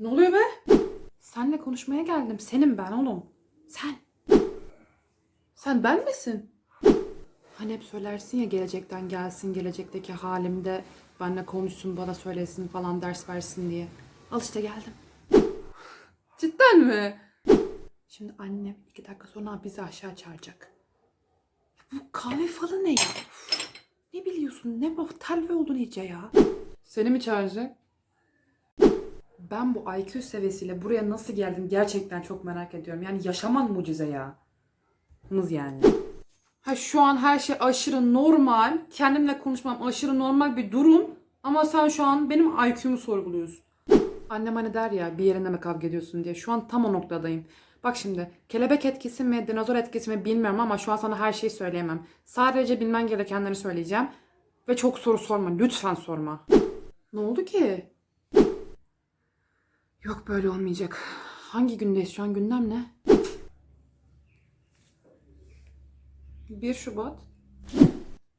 Ne oluyor be? Senle konuşmaya geldim. Senim ben oğlum. Sen. Sen ben misin? Hani hep söylersin ya gelecekten gelsin, gelecekteki halimde benle konuşsun, bana söylesin falan ders versin diye. Al işte geldim. Cidden mi? Şimdi annem iki dakika sonra bizi aşağı çağıracak. Bu kahve falan ne ya? Ne biliyorsun? Ne bu telve oldun iyice ya. Seni mi çağıracak? Ben bu IQ seviyesiyle buraya nasıl geldim gerçekten çok merak ediyorum. Yani yaşaman mucize ya. Mız yani. Ha şu an her şey aşırı normal. Kendimle konuşmam aşırı normal bir durum. Ama sen şu an benim IQ'mu sorguluyorsun. Annem hani der ya bir yerinde mi kavga ediyorsun diye. Şu an tam o noktadayım. Bak şimdi kelebek etkisi mi dinozor etkisi mi bilmiyorum ama şu an sana her şeyi söyleyemem. Sadece bilmen gerekenleri söyleyeceğim. Ve çok soru sorma. Lütfen sorma. Ne oldu ki? Yok böyle olmayacak. Hangi gündeyiz şu an? Gündem ne? 1 Şubat.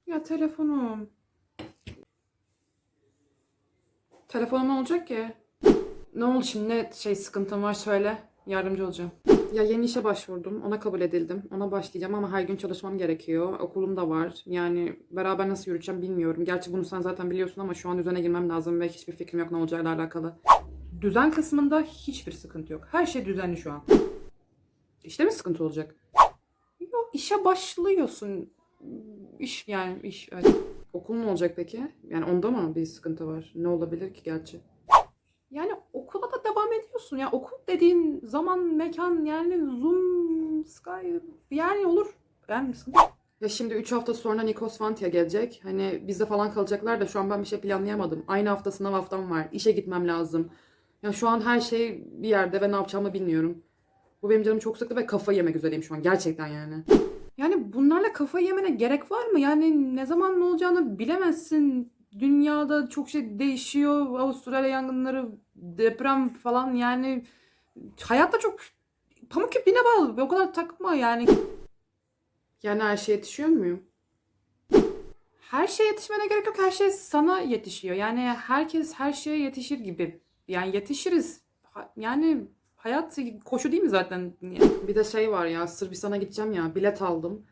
Ya telefonum. Telefonum olacak ki? Ne oldu şimdi? Ne şey sıkıntım var söyle. Yardımcı olacağım. Ya yeni işe başvurdum. Ona kabul edildim. Ona başlayacağım ama her gün çalışmam gerekiyor. Okulum da var. Yani beraber nasıl yürüteceğim bilmiyorum. Gerçi bunu sen zaten biliyorsun ama şu an düzene girmem lazım ve hiçbir fikrim yok ne olacağıyla alakalı. Düzen kısmında hiçbir sıkıntı yok. Her şey düzenli şu an. İşte mi sıkıntı olacak? Yok işe başlıyorsun. İş yani iş. Evet. Okul ne olacak peki? Yani onda mı bir sıkıntı var? Ne olabilir ki gerçi? Yani okula da devam ediyorsun. Ya okul dediğin zaman, mekan yani Zoom, Skype yani olur. Yani sıkıntı. Ya şimdi 3 hafta sonra Nikos Fantia gelecek. Hani bizde falan kalacaklar da şu an ben bir şey planlayamadım. Aynı hafta sınav haftam var. İşe gitmem lazım. Ya şu an her şey bir yerde ve ne yapacağımı bilmiyorum. Bu benim canım çok sıktı ve kafayı yemek üzereyim şu an. Gerçekten yani. Yani bunlarla kafayı yemene gerek var mı? Yani ne zaman ne olacağını bilemezsin. Dünyada çok şey değişiyor. Avustralya yangınları, deprem falan yani. Hayatta çok pamuk ipliğine bağlı. O kadar takma yani. Yani her şeye yetişiyor muyum? Her şeye yetişmene gerek yok. Her şey sana yetişiyor. Yani herkes her şeye yetişir gibi. Yani yetişiriz. Ha- Yani hayat koşu değil mi zaten? Bir de şey var ya Sırbistan'a gideceğim ya bilet aldım.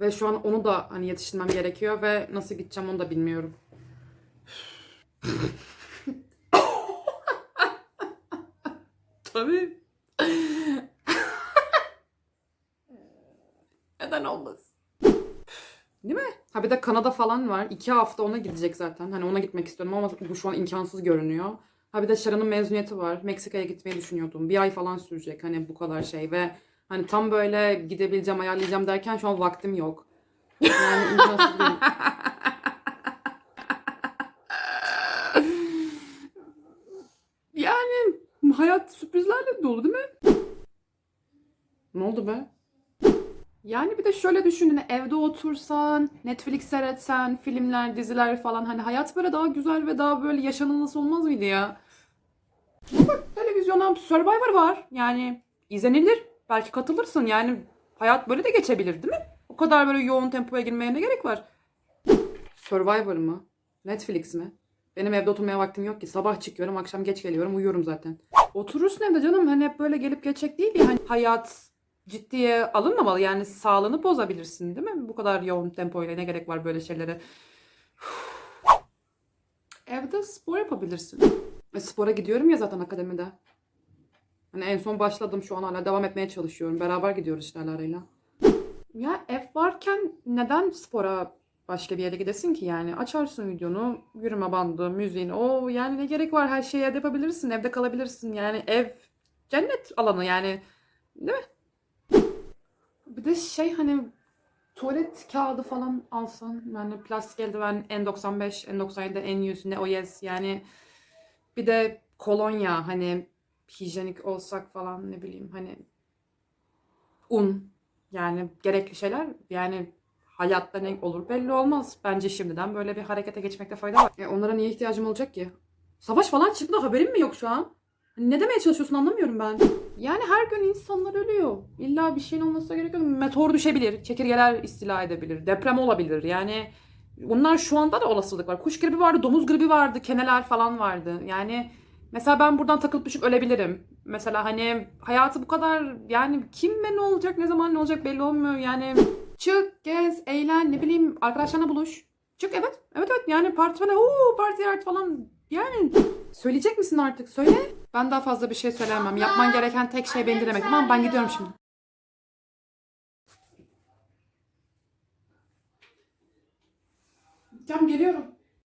Ve şu an onu da hani yetiştirmem gerekiyor ve nasıl gideceğim onu da bilmiyorum. Tabii. Neden olmaz? Değil mi? Ha bir de Kanada falan var. İki hafta ona gidecek zaten. Hani ona gitmek istiyorum ama bu şu an imkansız görünüyor. Ha bir de Şara'nın mezuniyeti var. Meksika'ya gitmeyi düşünüyordum. Bir ay falan sürecek hani bu kadar şey ve hani tam böyle gidebileceğim, ayarlayacağım derken şu an vaktim yok. Yani imkansız değil. yani hayat sürprizlerle dolu değil mi? Ne oldu be? Yani bir de şöyle düşün hani evde otursan, Netflix seyretsen, filmler, diziler falan hani hayat böyle daha güzel ve daha böyle yaşanılması olmaz mıydı ya? Bak televizyonda Survivor var. Yani izlenilir. Belki katılırsın. Yani hayat böyle de geçebilir değil mi? O kadar böyle yoğun tempoya girmeye ne gerek var? Survivor mı? Netflix mi? Benim evde oturmaya vaktim yok ki. Sabah çıkıyorum, akşam geç geliyorum, uyuyorum zaten. Oturursun evde canım. Hani hep böyle gelip geçecek değil ya. Hani hayat ciddiye alınmamalı. Yani sağlığını bozabilirsin değil mi? Bu kadar yoğun tempoyla ne gerek var böyle şeylere? Evde spor yapabilirsin. E, spora gidiyorum ya zaten akademide. Hani en son başladım şu an hala devam etmeye çalışıyorum. Beraber gidiyoruz işte Alara'yla. Ya ev varken neden spora başka bir yere gidesin ki yani? Açarsın videonu, yürüme bandı, müziğini. O yani ne gerek var her şeyi yapabilirsin. Evde kalabilirsin. Yani ev cennet alanı yani. Değil mi? Bir de şey hani tuvalet kağıdı falan alsan yani plastik eldiven N95, N97, N100 ne o yes yani bir de kolonya hani hijyenik olsak falan ne bileyim hani un yani gerekli şeyler yani hayatta ne olur belli olmaz. Bence şimdiden böyle bir harekete geçmekte fayda var. E onlara niye ihtiyacım olacak ki? Savaş falan çıktı haberim mi yok şu an? Ne demeye çalışıyorsun anlamıyorum ben. Yani her gün insanlar ölüyor. İlla bir şeyin olması gerekiyor. Meteor düşebilir, çekirgeler istila edebilir, deprem olabilir. Yani bunlar şu anda da olasılık var. Kuş gribi vardı, domuz gribi vardı, keneler falan vardı. Yani Mesela ben buradan takılıp düşüp ölebilirim. Mesela hani hayatı bu kadar yani kim ve ne olacak ne zaman ne olacak belli olmuyor yani. Çık, gez, eğlen, ne bileyim arkadaşlarına buluş. Çık evet. Evet evet yani parti falan. Oo parti art falan. Yani söyleyecek misin artık? Söyle. Ben daha fazla bir şey söylemem. Yapman gereken tek şey beni dinlemek. Tamam ben gidiyorum şimdi. Tamam geliyorum.